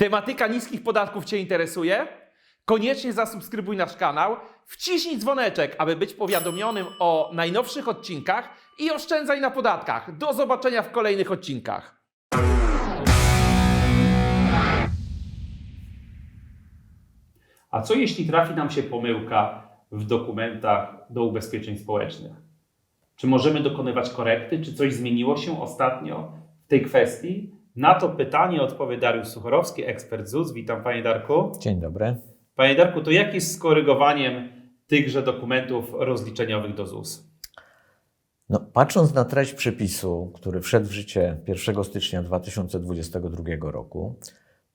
tematyka niskich podatków Cię interesuje? Koniecznie zasubskrybuj nasz kanał, wciśnij dzwoneczek, aby być powiadomionym o najnowszych odcinkach i oszczędzaj na podatkach. Do zobaczenia w kolejnych odcinkach. A co jeśli trafi nam się pomyłka w dokumentach do ubezpieczeń społecznych? Czy możemy dokonywać korekty? Czy coś zmieniło się ostatnio w tej kwestii? Na to pytanie odpowie Dariusz Suchorowski, ekspert ZUS. Witam Panie Darku. Dzień dobry. Panie Darku, to jak jest z korygowaniem tychże dokumentów rozliczeniowych do ZUS? No, patrząc na treść przepisu, który wszedł w życie 1 stycznia 2022 roku,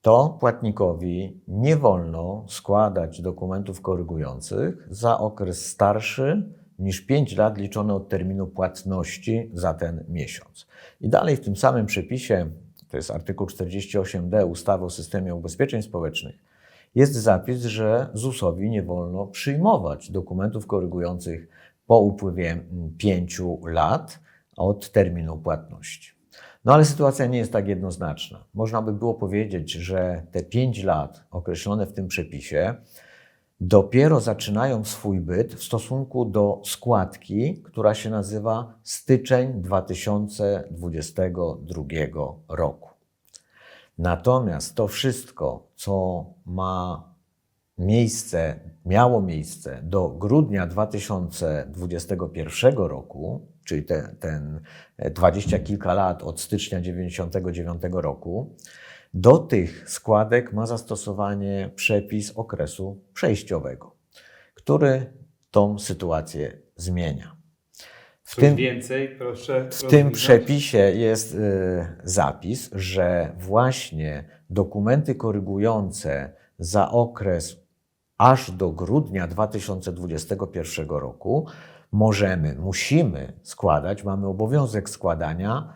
to płatnikowi nie wolno składać dokumentów korygujących za okres starszy niż 5 lat liczony od terminu płatności za ten miesiąc. I dalej w tym samym przepisie, to jest artykuł 48d ustawy o systemie ubezpieczeń społecznych, jest zapis, że ZUS-owi nie wolno przyjmować dokumentów korygujących po upływie 5 lat od terminu płatności. No ale sytuacja nie jest tak jednoznaczna. Można by było powiedzieć, że te 5 lat określone w tym przepisie dopiero zaczynają swój byt w stosunku do składki, która się nazywa styczeń 2022 roku. Natomiast to wszystko, co ma miejsce, miało miejsce do grudnia 2021 roku, czyli te, ten dwadzieścia kilka lat od stycznia 1999 roku, do tych składek ma zastosowanie przepis okresu przejściowego, który tą sytuację zmienia. W Coś więcej, proszę. w tym przepisie jest y, zapis, że właśnie dokumenty korygujące za okres aż do grudnia 2021 roku możemy, musimy składać, mamy obowiązek składania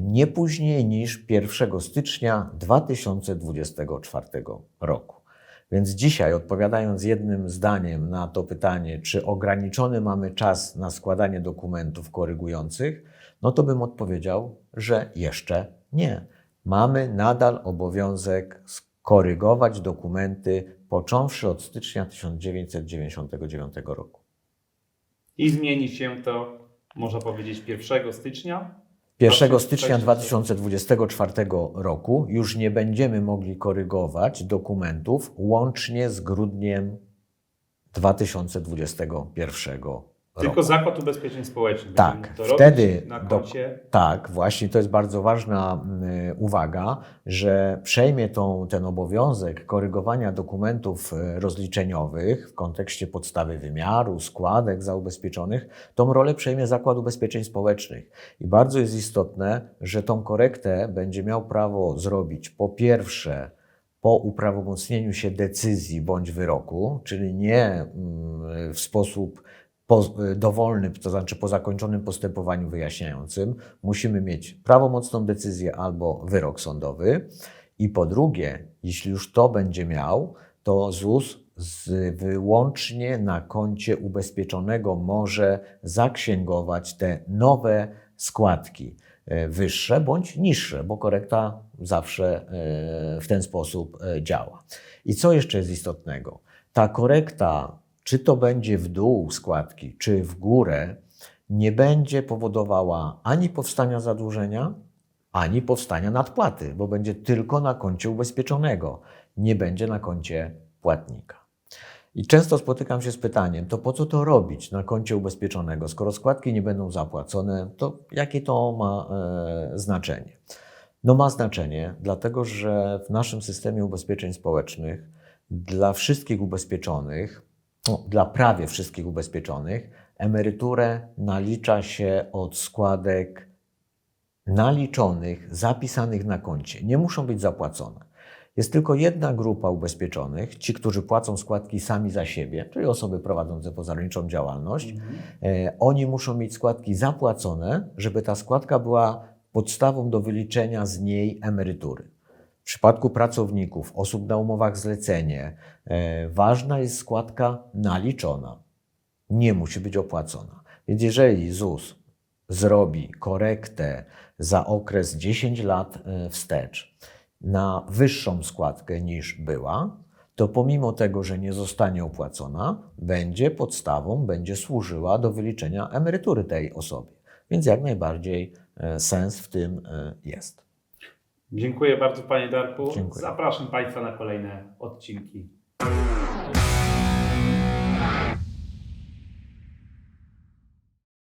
nie później niż 1 stycznia 2024 roku. Więc dzisiaj, odpowiadając jednym zdaniem na to pytanie, czy ograniczony mamy czas na składanie dokumentów korygujących, no to bym odpowiedział, że jeszcze nie. Mamy nadal obowiązek skorygować dokumenty począwszy od stycznia 1999 roku. I zmieni się to, można powiedzieć, 1 stycznia 1 stycznia 2024 roku już nie będziemy mogli korygować dokumentów łącznie z grudniem 2021 roku. Tylko Zakład Ubezpieczeń Społecznych. Tak, wtedy na do- koncie. Tak, właśnie to jest bardzo ważna y, uwaga, że przejmie tą, ten obowiązek korygowania dokumentów y, rozliczeniowych w kontekście podstawy wymiaru, składek za ubezpieczonych, tą rolę przejmie Zakład Ubezpieczeń Społecznych. I bardzo jest istotne, że tą korektę będzie miał prawo zrobić po pierwsze, po uprawomocnieniu się decyzji bądź wyroku, czyli nie w sposób po, dowolny, to znaczy po zakończonym postępowaniu wyjaśniającym, musimy mieć prawomocną decyzję albo wyrok sądowy. I po drugie, jeśli już to będzie miał, to ZUS z, wyłącznie na koncie ubezpieczonego może zaksięgować te nowe składki, e, wyższe bądź niższe, bo korekta zawsze e, w ten sposób e, działa. I co jeszcze jest istotnego? Ta korekta, czy to będzie w dół składki, czy w górę, nie będzie powodowała ani powstania zadłużenia, ani powstania nadpłaty, bo będzie tylko na koncie ubezpieczonego, nie będzie na koncie płatnika. I często spotykam się z pytaniem, to po co to robić na koncie ubezpieczonego? Skoro składki nie będą zapłacone, to jakie to ma e, znaczenie? No ma znaczenie, dlatego że w naszym systemie ubezpieczeń społecznych dla wszystkich ubezpieczonych, dla prawie wszystkich ubezpieczonych, emeryturę nalicza się od składek naliczonych, zapisanych na koncie. Nie muszą być zapłacone. Jest tylko jedna grupa ubezpieczonych, ci, którzy płacą składki sami za siebie, czyli osoby prowadzące pozarolniczą działalność. E, Oni muszą mieć składki zapłacone, żeby ta składka była podstawą do wyliczenia z niej emerytury. W przypadku pracowników, osób na umowach zlecenie, e, ważna jest składka naliczona. Nie musi być opłacona. Więc jeżeli ZUS zrobi korektę za okres 10 lat e, wstecz na wyższą składkę niż była, to pomimo tego, że nie zostanie opłacona, będzie podstawą, będzie służyła do wyliczenia emerytury tej osobie. Więc jak najbardziej e, sens w tym jest. Dziękuję bardzo Panie Darku. Dziękuję. Zapraszam Państwa na kolejne odcinki.